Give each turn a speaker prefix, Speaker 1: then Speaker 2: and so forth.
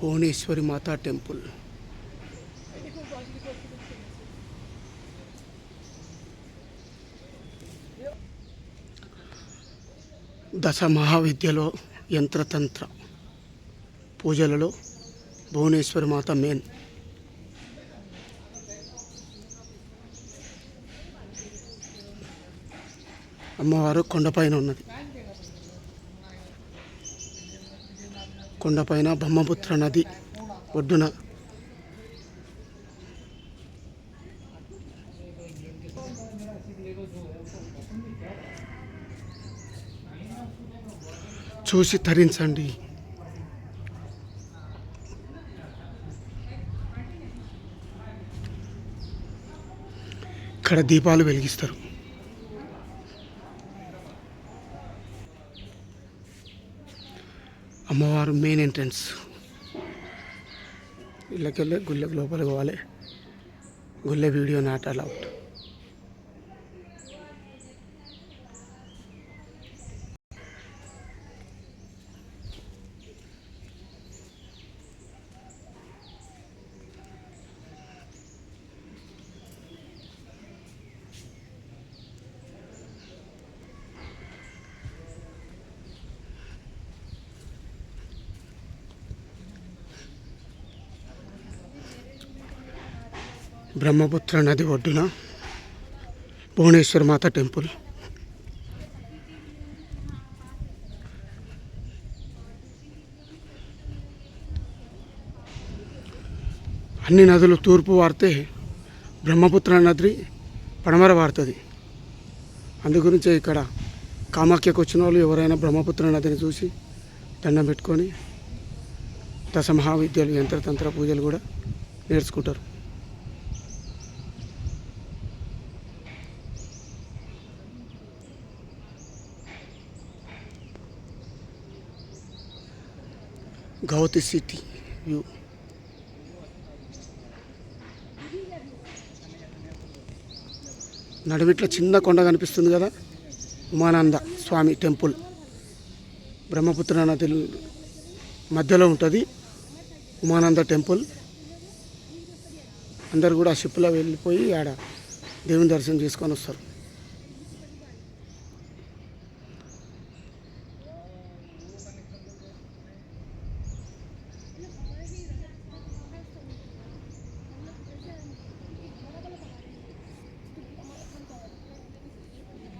Speaker 1: భువనేశ్వరి మాతా temple. దశ మహావిద్యలో యంత్రతంత్ర పూజలలో భువనేశ్వరి మాత main. అమ్మవారు కొండపైన ఉన్నది. కొండపైన బ్రహ్మపుత్ర నది ఒడ్డున. చూసి తరించండి. ఇక్కడ దీపాలు వెలిగిస్తారు. అమ్మవారు మెయిన్ ఎంట్రన్స్ ఇళ్ళకెళ్ళి గుళ్ళకి లోపలికి పోవాలి. గుళ్ళ వీడియో నాట్ అలౌట్ బ్రహ్మపుత్ర నది ఒడ్డున భువనేశ్వర మాత టెంపుల్. అన్ని నదులు తూర్పు వారితే బ్రహ్మపుత్ర నది పడమర వారుతుంది. అందుగురించే ఇక్కడ కామాఖ్యకు వచ్చిన వాళ్ళు ఎవరైనా బ్రహ్మపుత్ర నదిని చూసి దండం పెట్టుకొని దశ మహావిద్యలు యంత్రతంత్ర పూజలు కూడా నేర్చుకుంటారు. గౌతి సిటీ వ్యూ నడుమిట్ల చిన్న కొండ కనిపిస్తుంది కదా? ఉమానంద స్వామి టెంపుల్. బ్రహ్మపుత్ర నది మధ్యలో ఉంటుంది. ఉమానంద టెంపుల్. అందరు కూడా షిప్లో వెళ్ళిపోయి ఆడ దేవుని దర్శనం చేసుకొని వస్తారు.